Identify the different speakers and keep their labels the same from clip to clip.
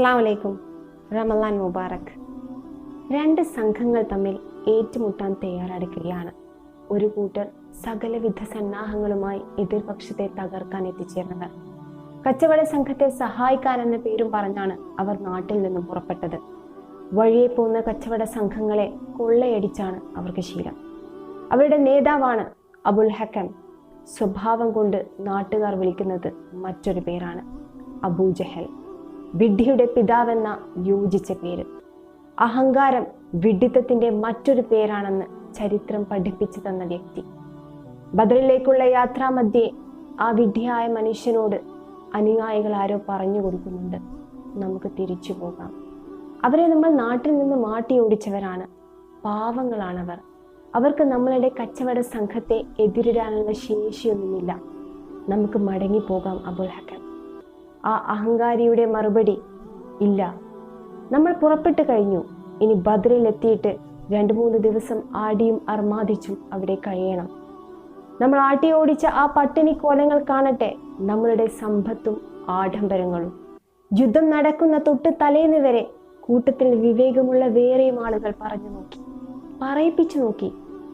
Speaker 1: അസ്സാം വലൈക്കും റമലാൻ മുബാറക്. രണ്ട് സംഘങ്ങൾ തമ്മിൽ ഏറ്റുമുട്ടാൻ തയ്യാറെടുക്കുകയാണ്. ഒരു കൂട്ടർ സകലവിധ സന്നാഹങ്ങളുമായി എതിർപക്ഷത്തെ തകർക്കാൻ എത്തിച്ചേർന്നവർ കച്ചവട സംഘത്തെ സഹായിക്കാനെന്ന പേരും പറഞ്ഞാണ് അവർ നാട്ടിൽ നിന്നും പുറപ്പെട്ടത്. വഴിയെ പോകുന്ന കച്ചവട സംഘങ്ങളെ കൊള്ളയടിച്ചാണ് അവർക്ക് ശീലം. അവരുടെ നേതാവാണ് അബുൽ ഹക്കം സ്വഭാവം കൊണ്ട് നാട്ടുകാർ വിളിക്കുന്നത് മറ്റൊരു പേരാണ് അബൂജഹൽ. വിഡ്ഢിയുടെ പിതാവെന്ന യോജിച്ച പേര്. അഹങ്കാരം വിഡിത്തത്തിന്റെ മറ്റൊരു പേരാണെന്ന് ചരിത്രം പഠിപ്പിച്ചു തന്ന വ്യക്തി. ബദറിലേക്കുള്ള യാത്രാമധ്യേ ആ വിഡ്ഢിയായ മനുഷ്യനോട് അനുയായികൾ ആരോ പറഞ്ഞു കൊടുക്കുന്നുണ്ട്. നമുക്ക് തിരിച്ചു പോകാം. അവരെ നമ്മൾ നാട്ടിൽ നിന്ന് മാട്ടി ഓടിച്ചവരാണ്. പാവങ്ങളാണവർ. അവർക്ക് നമ്മളുടെ കച്ചവട സംഘത്തെ എതിരിടാനുള്ള ശേഷിയൊന്നുമില്ല. നമുക്ക് മടങ്ങിപ്പോകാം അബുൽ ഹക്കൻ ആ അഹങ്കാരിയുടെ മറുപടി ഇല്ല. നമ്മൾ പുറപ്പെട്ടു കഴിഞ്ഞു. ഇനി ബദ്രയിലെത്തിയിട്ട് രണ്ടു മൂന്ന് ദിവസം ആടിയും അർമാദിച്ചും അവിടെ കഴിയണം. നമ്മൾ ആട്ടി ഓടിച്ച ആ പട്ടിണി കോലങ്ങൾ കാണട്ടെ. നമ്മളുടെ സമ്പത്തും ആഡംബരങ്ങളും. യുദ്ധം നടക്കുന്ന തൊട്ട് തലേന്ന് വരെ കൂട്ടത്തിൽ വിവേകമുള്ള വേറെയും ആളുകൾ പറഞ്ഞു നോക്കി. പറയിപ്പിച്ചു നോക്കി.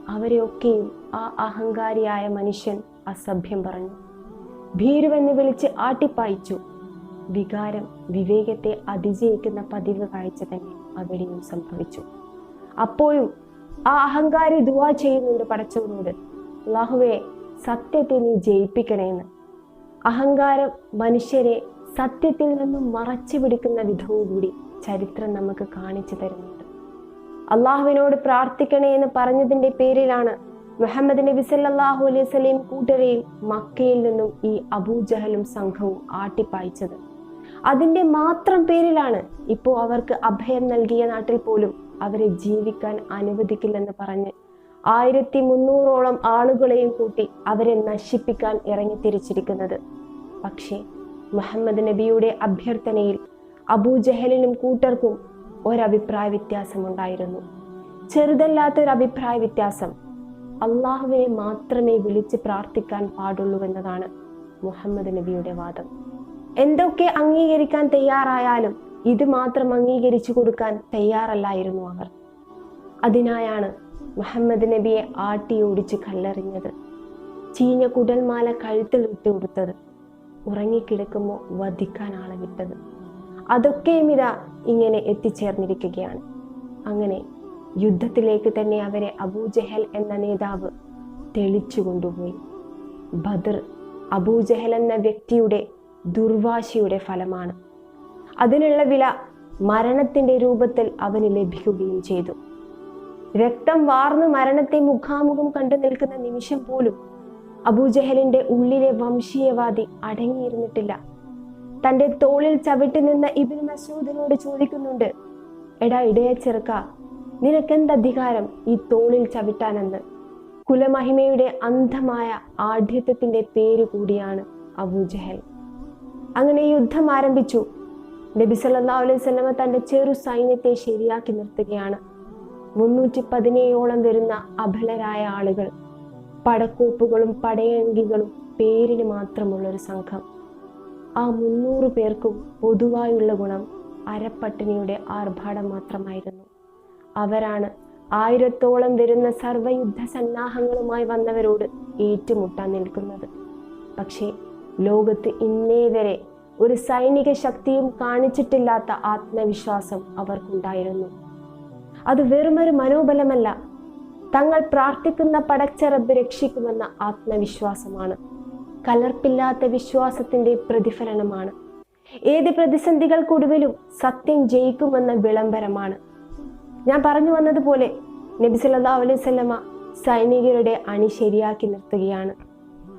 Speaker 1: അവരെയൊക്കെയും ആ അഹങ്കാരിയായ മനുഷ്യൻ അസഭ്യം പറഞ്ഞു. ഭീരുവെന്ന് വിളിച്ച് ആട്ടിപ്പായിച്ചു. വികാരം വിവേകത്തെ അതിജയിക്കുന്ന പതിവ് കാഴ്ച തന്നെ അവിടെയും സംഭവിച്ചു. അപ്പോഴും ആ അഹങ്കാരി ദുവാ ചെയ്യുന്നുണ്ട് പടച്ചവനോട്. അള്ളാഹുവെ സത്യത്തെ നീ ജയിപ്പിക്കണേന്ന്. അഹങ്കാരം മനുഷ്യരെ സത്യത്തിൽ നിന്നും മറച്ചു പിടിക്കുന്ന വിധവും കൂടി ചരിത്രം നമുക്ക് കാണിച്ചു തരുന്നുണ്ട്. അള്ളാഹുവിനോട് പ്രാർത്ഥിക്കണേ എന്ന് പറഞ്ഞതിന്റെ പേരിലാണ് മുഹമ്മദ് നബി സല്ലാഹു അലൈഹി സ്വലീം കൂട്ടരെയും മക്കയിൽ നിന്നും ഈ അബൂജഹലും സംഘവും ആട്ടിപ്പായിച്ചത്. അതിന്റെ മാത്രം പേരിലാണ് ഇപ്പോൾ അവർക്ക് അഭയം നൽകിയ നാട്ടിൽ പോലും അവരെ ജീവിക്കാൻ അനുവദിക്കില്ലെന്ന് പറഞ്ഞ് ആയിരത്തി മുന്നൂറോളം ആളുകളെയും കൂട്ടി അവരെ നശിപ്പിക്കാൻ ഇറങ്ങി തിരിച്ചിരിക്കുന്നത്. പക്ഷേ മുഹമ്മദ് നബിയുടെ അഭ്യർത്ഥനയിൽ അബൂജഹലിനും കൂട്ടർക്കും ഒരഭിപ്രായ വ്യത്യാസമുണ്ടായിരുന്നു ചെറുതല്ലാത്തൊരു അഭിപ്രായ വ്യത്യാസം അള്ളാഹുവിനെ മാത്രമേ വിളിച്ച് പ്രാർത്ഥിക്കാൻ പാടുള്ളൂ എന്നതാണ് മുഹമ്മദ് നബിയുടെ വാദം. എന്തൊക്കെ അംഗീകരിക്കാൻ തയ്യാറായാലും ഇത് മാത്രം അംഗീകരിച്ചു കൊടുക്കാൻ തയ്യാറല്ലായിരുന്നു അവർ. അതിനായാണ് മുഹമ്മദ് നബിയെ ആട്ടി ഓടിച്ച് കല്ലെറിഞ്ഞത്. ചീഞ്ഞ കുടൽമാല കഴുത്തിൽ വിട്ടു കൊടുത്തത് ഉറങ്ങിക്കിടക്കുമ്പോൾ വധിക്കാൻ ആളെ വിട്ടത്. അതൊക്കെയും ഇതാ ഇങ്ങനെ എത്തിച്ചേർന്നിരിക്കുകയാണ്. അങ്ങനെ യുദ്ധത്തിലേക്ക് തന്നെ അവരെ അബൂജഹൽ എന്ന നേതാവ് തെളിച്ചു കൊണ്ടുപോയി ബദർ അബൂജഹൽ എന്ന വ്യക്തിയുടെ ദുർവാശിയുടെ ഫലമാണ്. അതിനുള്ള വില മരണത്തിന്റെ രൂപത്തിൽ അവന് ലഭിക്കുകയും ചെയ്തു. രക്തം വാർന്ന് മരണത്തെ മുഖാമുഖം കണ്ടു നിൽക്കുന്ന നിമിഷം പോലും അബൂജഹലിന്റെ ഉള്ളിലെ വംശീയവാദി അടങ്ങിയിരുന്നിട്ടില്ല. തന്റെ തോളിൽ ചവിട്ടി നിന്ന ഇബിൻ മസൂദിനോട് ചോദിക്കുന്നുണ്ട് എടാ ഇടയ ചെറുക്ക നിനക്കെന്ത് അധികാരം ഈ തോളിൽ ചവിട്ടാനെന്ന്? കുലമഹിമയുടെ അന്ധമായ ആഢ്യത്വത്തിന്റെ പേര് കൂടിയാണ് അബൂജഹൽ. അങ്ങനെ യുദ്ധം ആരംഭിച്ചു. നബി സല്ലല്ലാഹു അലൈഹി വസല്ലമ തന്റെ ചെറു സൈന്യത്തെ ശരിയാക്കി നിർത്തുകയാണ്. മുന്നൂറ്റി പതിനേഴോളം വരുന്ന അബലരായ ആളുകൾ പടക്കോപ്പുകളും പടയങ്കികളും പേരിന് മാത്രമുള്ള ഒരു സംഘം. ആ മുന്നൂറ് പേർക്കും പൊതുവായുള്ള ഗുണം അരപ്പട്ടിണിയുടെ ആർഭാടം മാത്രമായിരുന്നു. അവരാണ് ആയിരത്തോളം വരുന്ന സർവയുദ്ധ സന്നാഹങ്ങളുമായി വന്നവരോട് ഏറ്റുമുട്ടാൻ നിൽക്കുന്നത്. പക്ഷേ ലോകത്ത് ഇന്നേ വരെ ഒരു സൈനിക ശക്തിയും കാണിച്ചിട്ടില്ലാത്ത ആത്മവിശ്വാസം അവർക്കുണ്ടായിരുന്നു. അത് വെറുമൊരു മനോബലമല്ല തങ്ങൾ പ്രാർത്ഥിക്കുന്ന പടച്ചറബ് രക്ഷിക്കുമെന്ന ആത്മവിശ്വാസമാണ്. കലർപ്പില്ലാത്ത വിശ്വാസത്തിന്റെ പ്രതിഫലനമാണ്. ഏത് പ്രതിസന്ധികൾക്കൊടുവിലും സത്യം ജയിക്കുമെന്ന വിളംബരമാണ്. ഞാൻ പറഞ്ഞു വന്നതുപോലെ നബി വസല്ലമ സൈനികരുടെ അണി ശരിയാക്കി നിർത്തുകയാണ്.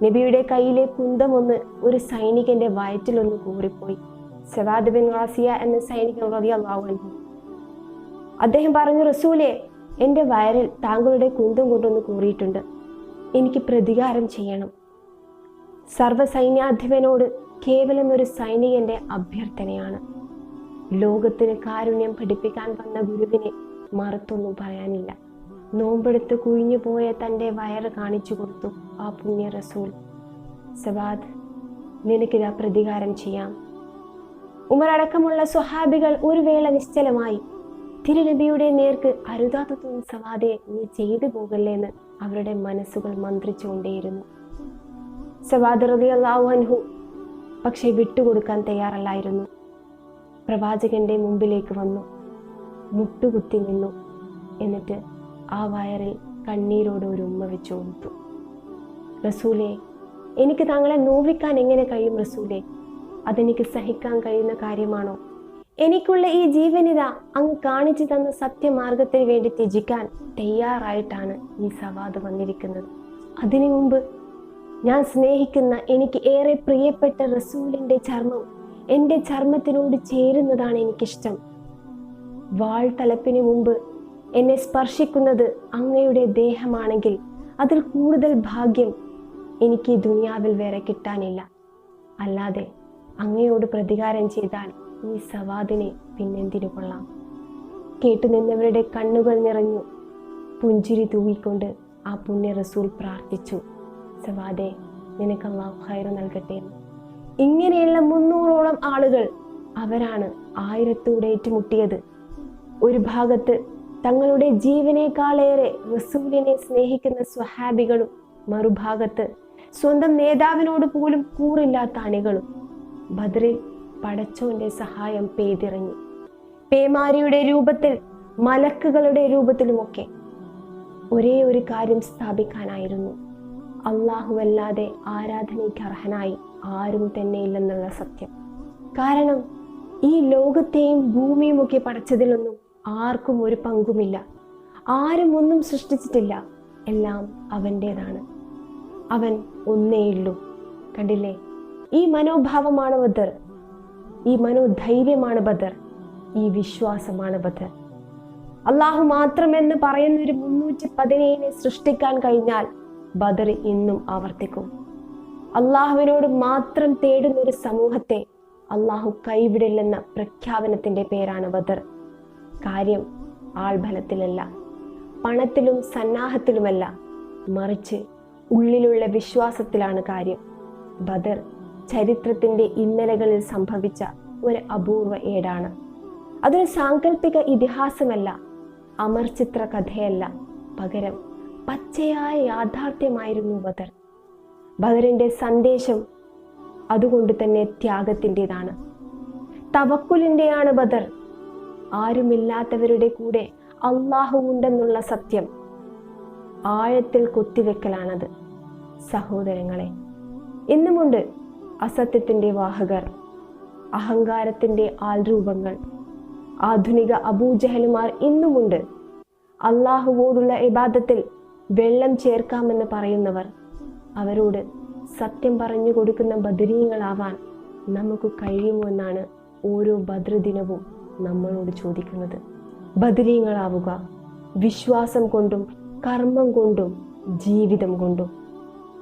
Speaker 1: നബിയുടെ കയ്യിലെ കുന്തമൊന്ന് ഒരു സൈനികന്റെ വയറ്റിലൊന്ന് കൂറിപ്പോയി. സവാദ് ബിൻ വാസിയ എന്ന സൈനികൻ അൻഹു. അദ്ദേഹം പറഞ്ഞു റസൂലെ എന്റെ വയറിൽ താങ്കളുടെ കുന്തം കൊണ്ടൊന്ന് കൂറിയിട്ടുണ്ട്. എനിക്ക് പ്രതികാരം ചെയ്യണം. സർവസൈന്യാധിപനോട് കേവലം ഒരു സൈനികന്റെ അഭ്യർത്ഥനയാണ്. ലോകത്തിന് കാരുണ്യം പഠിപ്പിക്കാൻ വന്ന ഗുരുവിനെ മറുത്തൊന്നും പറയാനില്ല. നോമ്പെടുത്ത് കുഴിഞ്ഞു പോയ തന്റെ വയറ് കാണിച്ചു കൊടുത്തു ആ പുണ്യ റസൂൽ. സബാദ് നിനക്കിതാ പ്രതികാരം ചെയ്യാം. ഉമർ അടക്കമുള്ള സ്വഹാബികൾ ഒരു വേള നിശ്ചലമായി തിരുനബിയുടെ നേർക്ക് അരുതാത്തതൊന്നും സവാദെ നീ ചെയ്തു പോകല്ലേ എന്ന് അവരുടെ മനസ്സുകൾ മന്ത്രിച്ചുകൊണ്ടേയിരുന്നു. സവാദ് റളിയല്ലാഹു അൻഹു പക്ഷെ വിട്ടുകൊടുക്കാൻ തയ്യാറല്ലായിരുന്നു. പ്രവാചകന്റെ മുമ്പിലേക്ക് വന്നു മുട്ടുകുത്തി നിന്നു. എന്നിട്ട് ആ വയറിൽ കണ്ണീരോട് ഒരു ഉമ്മ വെച്ച് കൊടുത്തു റസൂലെ എനിക്ക് താങ്കളെ നോവിക്കാൻ എങ്ങനെ കഴിയും റസൂലെ? അതെനിക്ക് സഹിക്കാൻ കഴിയുന്ന കാര്യമാണോ? എനിക്കുള്ള ഈ ജീവനിത അങ്ങ് കാണിച്ചു തന്ന സത്യമാർഗത്തിന് വേണ്ടി ത്യജിക്കാൻ തയ്യാറായിട്ടാണ് ഈ സവാദ് വന്നിരിക്കുന്നത്. അതിനു മുമ്പ് ഞാൻ സ്നേഹിക്കുന്ന എനിക്ക് ഏറെ പ്രിയപ്പെട്ട റസൂലിന്റെ ചർമ്മം എന്റെ ചർമ്മത്തിനോട് ചേരുന്നതാണ് എനിക്കിഷ്ടം. വാൾ തലപ്പിന് മുമ്പ് എന്നെ സ്പർശിക്കുന്നത് അങ്ങയുടെ ദേഹമാണെങ്കിൽ അതിൽ കൂടുതൽ ഭാഗ്യം എനിക്ക് ദുനിയാവിൽ വേറെ കിട്ടാനില്ല. അല്ലാതെ അങ്ങയോട് പ്രതികാരം ചെയ്താൽ ഈ സവാദിനെ പിന്നെന്തിനു കൊള്ളാം? കേട്ടുനിന്നവരുടെ കണ്ണുകൾ നിറഞ്ഞു. പുഞ്ചിരി തൂങ്ങിക്കൊണ്ട് ആ പുണ്യ റസൂൽ പ്രാർത്ഥിച്ചു. സവാദെ നിനക്ക് അള്ളാഹു നൽകട്ടെ. ഇങ്ങനെയുള്ള മുന്നൂറോളം ആളുകൾ അവരാണ് ആയിരത്തോടെ ഏറ്റുമുട്ടിയത്. ഒരു ഭാഗത്ത് തങ്ങളുടെ ജീവനേക്കാളേറെ റസൂലിനെ സ്നേഹിക്കുന്ന സ്വഹാബികളും മറുഭാഗത്ത് സ്വന്തം നേതാവിനോട് പോലും കൂറില്ലാത്ത അണികളും ബദറിൽ പടച്ചോന്റെ സഹായം പെയ്തിറങ്ങി. പേമാരിയുടെ രൂപത്തിൽ മലക്കുകളുടെ രൂപത്തിലുമൊക്കെ ഒരേ ഒരു കാര്യം സ്ഥാപിക്കാനായിരുന്നു. അള്ളാഹുവല്ലാതെ ആരാധനയ്ക്ക് അർഹനായി ആരും തന്നെ ഇല്ലെന്നുള്ള സത്യം. കാരണം ഈ ലോകത്തെയും ഭൂമിയുമൊക്കെ പടച്ചതിലൊന്നും ആർക്കും ഒരു പങ്കുമില്ല. ആരും ഒന്നും സൃഷ്ടിച്ചിട്ടില്ല. എല്ലാം അവന്റേതാണ് അവൻ ഒന്നേയുള്ളൂ കണ്ടില്ലേ? ഈ മനോഭാവമാണ് ബദർ. ഈ മനോധൈര്യമാണ് ബദർ. ഈ വിശ്വാസമാണ് ബദർ. അള്ളാഹു മാത്രമെന്ന് പറയുന്ന ഒരു മുന്നൂറ്റി പതിനേഴിനെ സൃഷ്ടിക്കാൻ കഴിഞ്ഞാൽ ബദർ ഇന്നും ആവർത്തിക്കും. അള്ളാഹുവിനോട് മാത്രം തേടുന്ന ഒരു സമൂഹത്തെ അള്ളാഹു കൈവിടില്ലെന്ന പ്രഖ്യാപനത്തിന്റെ പേരാണ് ബദർ. കാര്യം ആൾബലത്തിലല്ല പണത്തിലും സന്നാഹത്തിലുമല്ല മറിച്ച് ഉള്ളിലുള്ള വിശ്വാസത്തിലാണ് കാര്യം. ബദർ ചരിത്രത്തിന്റെ ഇന്നലകളിൽ സംഭവിച്ച ഒരു അപൂർവ ഏടാണ്. അതൊരു സാങ്കല്പിക ഇതിഹാസമല്ല അമർചിത്ര കഥയല്ല പകരം പച്ചയായ യാഥാർത്ഥ്യമായിരുന്നു ബദർ. ബദറിന്റെ സന്ദേശം അതുകൊണ്ട് തന്നെ ത്യാഗത്തിന്റെതാണ് തവക്കുലിന്റെയാണ് ബദർ. ആരുമില്ലാത്തവരുടെ കൂടെ അള്ളാഹു ഉണ്ടെന്നുള്ള സത്യം ആഴത്തിൽ കുത്തിവെക്കലാണത്. സഹോദരങ്ങളെ ഇന്നുമുണ്ട് അസത്യത്തിന്റെ വാഹകർ അഹങ്കാരത്തിന്റെ ആൾരൂപങ്ങൾ. ആധുനിക അബൂജഹലുമാർ ഇന്നുമുണ്ട് അള്ളാഹുവോടുള്ള ഇബാദത്തിൽ വെള്ളം ചേർക്കാമെന്ന് പറയുന്നവർ. അവരോട് സത്യം പറഞ്ഞു കൊടുക്കുന്ന ബദരീങ്ങളാവാൻ നമുക്ക് കഴിയുമോ എന്നാണ് ഓരോ ഭദ്രദിനവും നമ്മളോട് ചോദിക്കുന്നത്. ബദരീങ്ങളാവുക വിശ്വാസം കൊണ്ടും കർമ്മം കൊണ്ടും ജീവിതം കൊണ്ടും.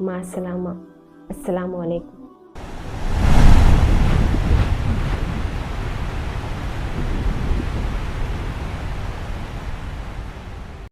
Speaker 1: മാസലാമ അസ്സലാമു അലൈക്കും.